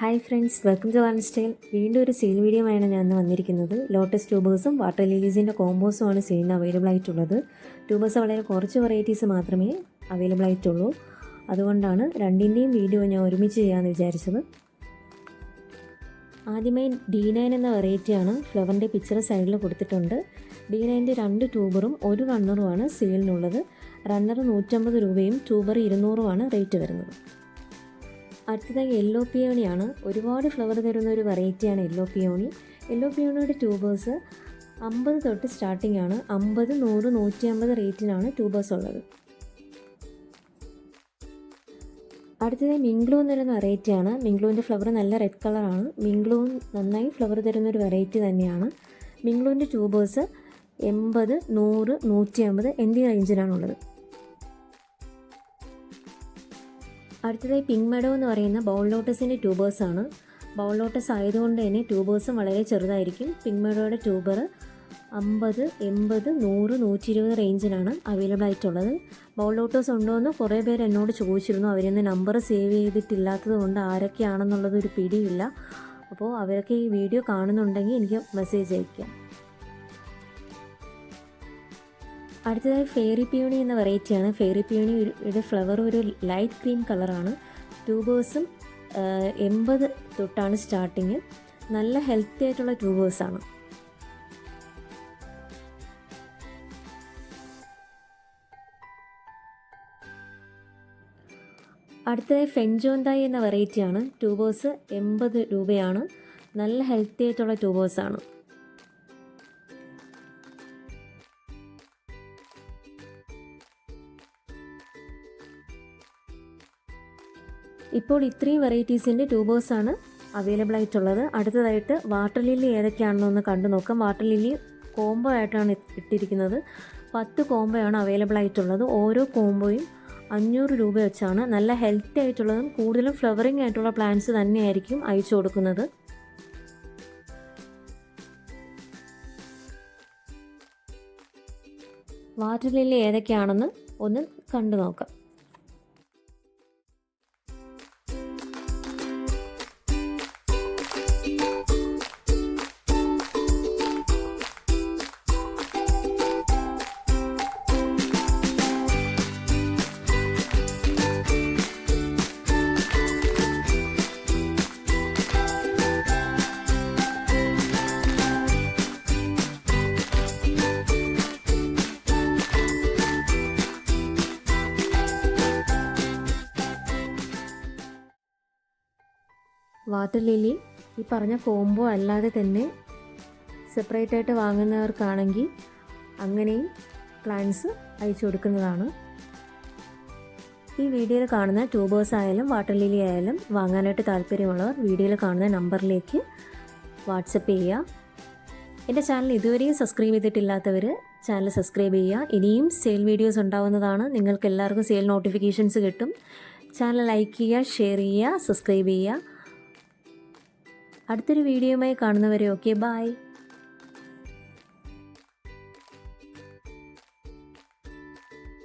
Hi friends welcome to garden style വീണ്ടും ഒരു sale video ആണ് ഞാൻ ഇന്ന് വന്നിരിക്കുന്നത്. ലോട്ടസ് ട്യൂബേഴ്സും വാട്ടർ ലിലീസിന്റെ കോമ്പോസുമാണ് സെയിലിന് അവൈലബിൾ ആയിട്ടുള്ളത്. ട്യൂബേഴ്സ് വളരെ കുറച്ച് വെറൈറ്റീസ് മാത്രമേ അവൈലബിൾ ആയിട്ടുള്ളൂ. അതുകൊണ്ടാണ് രണ്ടിന്റെയും വീഡിയോ ഞാൻ ഒരുമിച്ച് ചെയ്യാമെന്ന് വിചാരിച്ചത്. ആദ്യമായി ഡി നയൻ എന്ന വെറൈറ്റിയാണ് ഫ്ലവറിന്റെ പിക്ചർ സൈഡിൽ കൊടുത്തിട്ടുണ്ട്. ഡി നയന്റെ രണ്ട് ട്യൂബറും ഒരു റണ്ണറുമാണ് സെയിലിനുള്ളത് റണ്ണർ നൂറ്റമ്പത് രൂപയും ട്യൂബർ ഇരുന്നൂറുമാണ് റേറ്റ് വരുന്നത്. അടുത്തതായി യെല്ലോ പിയോണിയാണ് ഒരുപാട് ഫ്ലവർ തരുന്ന ഒരു വെറൈറ്റിയാണ് യെല്ലോ പിയോണി യെല്ലോ പിയോണിയുടെ ട്യൂബേഴ്സ് അമ്പത് തൊട്ട് സ്റ്റാർട്ടിംഗ് ആണ്. അമ്പത് നൂറ് നൂറ്റി അമ്പത് റേറ്റിനാണ് ട്യൂബേഴ്സ് ഉള്ളത്. അടുത്തതായി മിംഗ്ലൂ എന്ന് പറയുന്ന വെറൈറ്റിയാണ് മിംഗ്ലൂവിന്റെ ഫ്ലവർ നല്ല റെഡ് കളറാണ് മിംഗ്ലൂ നന്നായി ഫ്ലവർ തരുന്ന ഒരു വെറൈറ്റി തന്നെയാണ്. മിംഗ്ലൂവിന്റെ ട്യൂബേഴ്സ് എൺപത് നൂറ് നൂറ്റി അമ്പത് എന്നീ റേഞ്ചിലാണുള്ളത് അടുത്തതായി പിങ്ക് മെഡോ എന്ന് പറയുന്ന ബൗൾ ലോട്ടസിന്റെ ട്യൂബേഴ്സാണ് ബൗൾ ലോട്ടസ് ആയതുകൊണ്ട് തന്നെ ട്യൂബേഴ്സും വളരെ ചെറുതായിരിക്കും. പിങ്ക് മെഡോയുടെ ട്യൂബർ അമ്പത് എൺപത് നൂറ് നൂറ്റി ഇരുപത് റേഞ്ചിലാണ് അവൈലബിൾ ആയിട്ടുള്ളത്. ബൗൾ ലോട്ടസ് ഉണ്ടോ എന്ന് കുറേ പേര് എന്നോട് ചോദിച്ചിരുന്നു. അവരൊന്ന് നമ്പർ സേവ് ചെയ്തിട്ടില്ലാത്തത് കൊണ്ട് ആരൊക്കെയാണെന്നുള്ളത് ഒരു പിടിയില്ല. അപ്പോൾ അവരൊക്കെ ഈ വീഡിയോ കാണുന്നുണ്ടെങ്കിൽ എനിക്ക് മെസ്സേജ് അയക്കാം അടുത്തതായി ഫെയറി പ്യൂണി എന്ന വെറൈറ്റിയാണ് ഫെയറി പ്യൂണിയുടെ ഫ്ലവർ ഒരു ലൈറ്റ് ക്രീം കളറാണ് ട്യൂബേഴ്സും എൺപത് തൊട്ടാണ് സ്റ്റാർട്ടിങ് നല്ല ഹെൽത്തി ആയിട്ടുള്ള ട്യൂബേഴ്സാണ് അടുത്തതായി ഫെൻജോന്തായി എന്ന വെറൈറ്റിയാണ് ട്യൂബേഴ്സ് എൺപത് രൂപയാണ്. നല്ല ഹെൽത്തി ആയിട്ടുള്ള ട്യൂബേഴ്സാണ് ഇപ്പോൾ ഇത്രയും വെറൈറ്റീസിന്റെ ട്യൂബേഴ്സാണ് അവൈലബിൾ ആയിട്ടുള്ളത്. അടുത്തതായിട്ട് വാട്ടർ ലില്ലി ഏതൊക്കെയാണെന്നൊന്ന് കണ്ടു നോക്കാം. വാട്ടർ ലില്ലി കോംബോ ആയിട്ടാണ് ഇട്ടിരിക്കുന്നത്. പത്ത് കോംബോയാണ് അവൈലബിൾ ആയിട്ടുള്ളത്. ഓരോ കോംബോയും അഞ്ഞൂറ് രൂപ വെച്ചാണ്. നല്ല ഹെൽത്തി ആയിട്ടുള്ളതും കൂടുതലും ഫ്ലവറിങ് ആയിട്ടുള്ള പ്ലാന്റ്സ് തന്നെയായിരിക്കും അയച്ചു കൊടുക്കുന്നത്. വാട്ടർ ലില്ലി ഏതൊക്കെയാണെന്ന് ഒന്ന് കണ്ടു നോക്കാം. Water lily. ഈ പറഞ്ഞ കോംബോ അല്ലാതെ തന്നെ സെപ്പറേറ്റ് ആയിട്ട് വാങ്ങുന്നവർക്കാണെങ്കിൽ അങ്ങനെയും പ്ലാന്റ്സ് അയച്ചു കൊടുക്കുന്നതാണ്. ഈ വീഡിയോയിൽ കാണുന്ന ട്യൂബേഴ്സ് ആയാലും വാട്ടർ ലില്ലി ആയാലും വാങ്ങാനായിട്ട് താല്പര്യമുള്ളവർ വീഡിയോയിൽ കാണുന്ന നമ്പറിലേക്ക് വാട്സപ്പ് ചെയ്യുക. എന്റെ ചാനൽ ഇതുവരെയും സബ്സ്ക്രൈബ് ചെയ്തിട്ടില്ലാത്തവർ ചാനൽ സബ്സ്ക്രൈബ് ചെയ്യുക. ഇനിയും സെയിൽ വീഡിയോസ് ഉണ്ടാവുന്നതാണ്. നിങ്ങൾക്ക് എല്ലാവർക്കും സെയിൽ നോട്ടിഫിക്കേഷൻസ് കിട്ടും. ചാനൽ ലൈക്ക് ചെയ്യുക ഷെയർ ചെയ്യുക സബ്സ്ക്രൈബ് ചെയ്യുക. അടുത്തൊരു വീഡിയോയുമായി കാണുന്നവരെ ഓക്കെ ബായ്